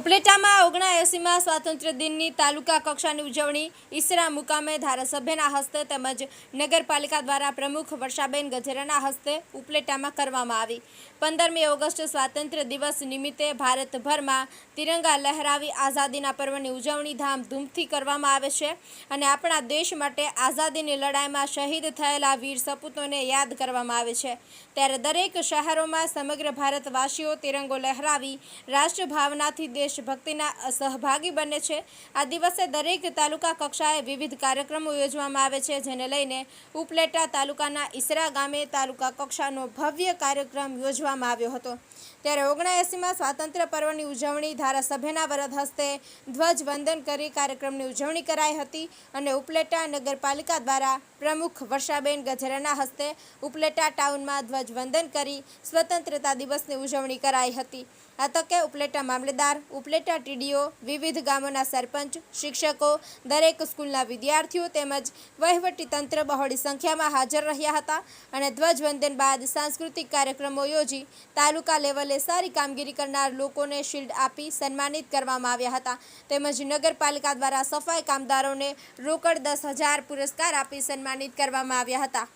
ઉપલેટામાં ઓગણાએંસીમાં સ્વાતંત્ર્ય દિનની તાલુકા કક્ષાની ઉજવણી ઈસરા મુકામે ધારાસભ્યના હસ્તે તેમજ નગરપાલિકા દ્વારા પ્રમુખ વર્ષાબેન ગજેરાના હસ્તે ઉપલેટામાં કરવામાં આવી. પંદરમી ઓગસ્ટ સ્વાતંત્ર્ય દિવસ નિમિત્તે ભારતભરમાં તિરંગા લહેરાવી આઝાદીના પર્વની ઉજવણી ધામધૂમથી કરવામાં આવે છે અને આપણા દેશ માટે આઝાદીની લડાઈમાં શહીદ થયેલા વીર સપૂતોને યાદ કરવામાં આવે છે. ત્યારે દરેક શહેરોમાં સમગ્ર ભારતવાસીઓ તિરંગો લહેરાવી રાષ્ટ્રભાવનાથી દેશભક્તિના સહભાગી બને છે. આ દિવસે દરેક તાલુકા કક્ષાએ વિવિધ કાર્યક્રમો યોજવામાં આવે છે, જેને લઈને ઉપલેટા તાલુકાના ઈસરા ગામે તાલુકા કક્ષાનો ભવ્ય કાર્યક્રમ યોજવામાં આવ્યો હતો. ત્યારે ઓગણએંસીમાં સ્વાતંત્ર્ય પર્વની ઉજવણી ધારાસભ્યના વરદ હસ્તે ધ્વજવંદન કરી કાર્યક્રમની ઉજવણી કરાઈ હતી અને ઉપલેટા નગરપાલિકા દ્વારા પ્રમુખ વર્ષાબેન ગજેરાના હસ્તે ઉપલેટા ટાઉનમાં ધ્વજવંદન કરી સ્વતંત્રતા દિવસની ઉજવણી કરાઈ હતી. આ તકે ઉપલેટા મામલેદાર, ઉપલેટા ટીડીઓ, વિવિધ ગામોના સરપંચ, શિક્ષકો, દરેક સ્કૂલના વિદ્યાર્થીઓ તેમજ વહીવટી તંત્ર બહોળી સંખ્યામાં હાજર રહ્યા હતા અને ધ્વજવંદન બાદ સાંસ્કૃતિક કાર્યક્રમો યોજી તાલુકા લેવલે સારી કામગીરી કરનાર લોકોને શિલ્ડ આપી સન્માનિત કરવામાં આવ્યા હતા. તેમજ નગરપાલિકા દ્વારા સફાઈ કામદારોને રોકડ દસ પુરસ્કાર આપી સન્માનિત કરવામાં આવ્યા હતા.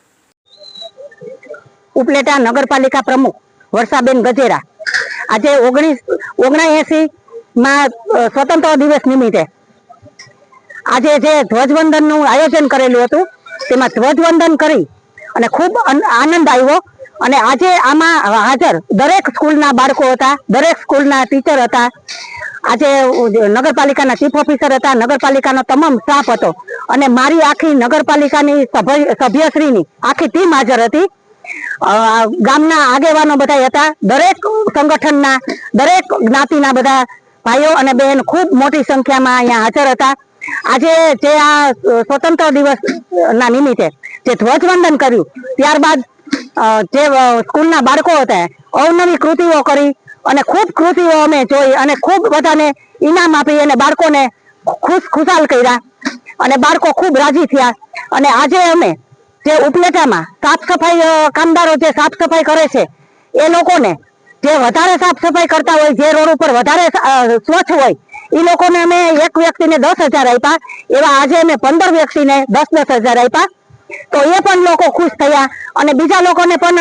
ઉપલેટા નગરપાલિકા પ્રમુખ વર્ષાબેન ગજેરા આજે ઓગણીસ ઓગણએસી માં સ્વતંત્ર દિવસ નિમિત્તે આજે જે ધ્વજવંદનનું આયોજન કરેલું હતું, તેમાં ધ્વજવંદન કરી અને ખૂબ આનંદ આવ્યો. અને આજે આમાં હાજર દરેક સ્કૂલના બાળકો હતા, દરેક સ્કૂલના ટીચર હતા. આજે નગરપાલિકાના ચીફ ઓફિસર હતા, નગરપાલિકાનો તમામ સ્ટાફ હતો. અને મારી આખી નગરપાલિકાની સભ્ય- સભ્યશ્રીની આખી ટીમ હાજર હતી. ગામના આગેવાનો બધા હતા. દરેક સંગઠનના, દરેક જ્ઞાતિના બધા ભાઈઓ અને બહેન ખૂબ મોટી સંખ્યામાં અહીંયા હાજર હતા. આજે જે આ સ્વતંત્ર દિવસ ના નિમિત્તે જે ધ્વજવંદન કર્યું, ત્યારબાદ જે સ્કૂલના બાળકો હતા, અવનવી કૃતિઓ કરી અને ખૂબ કૃતિઓ અમે જોઈ અને ખૂબ બધાને ઇનામ આપી અને બાળકોને ખુશ, ખુશાલ કર્યા અને બાળકો ખૂબ રાજી થયા. અને આજે અમે જે ઉપલેટામાં સાફ સફાઈ કામદારો જે સાફ સફાઈ કરે છે, એ લોકોને જે વધારે સાફ સફાઈ કરતા હોય, જે રોડ ઉપર વધારે સ્વચ્છ હોય, એ લોકોને અમે એક વ્યક્તિને દસ હજાર આપ્યા. એવા આજે અમે પંદર વ્યક્તિને દસ દસ હજાર આપ્યા. તો એ પણ લોકો ખુશ થયા અને બીજા લોકોને પણ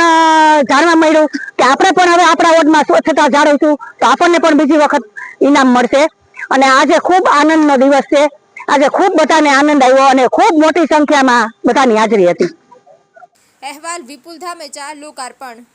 જાણવા મળ્યું કે આપણે પણ હવે આપણા વોર્ડમાં સ્વચ્છતા જાળવશું તો આપણને પણ બીજી વખત ઇનામ મળશે. અને આજે ખૂબ આનંદનો દિવસ છે. આજે ખૂબ બધાને આનંદ આવ્યો અને ખૂબ મોટી સંખ્યામાં બધાની હાજરી હતી. અહેવાલ વિપુલ ધામેચા, લોકાર્પણ.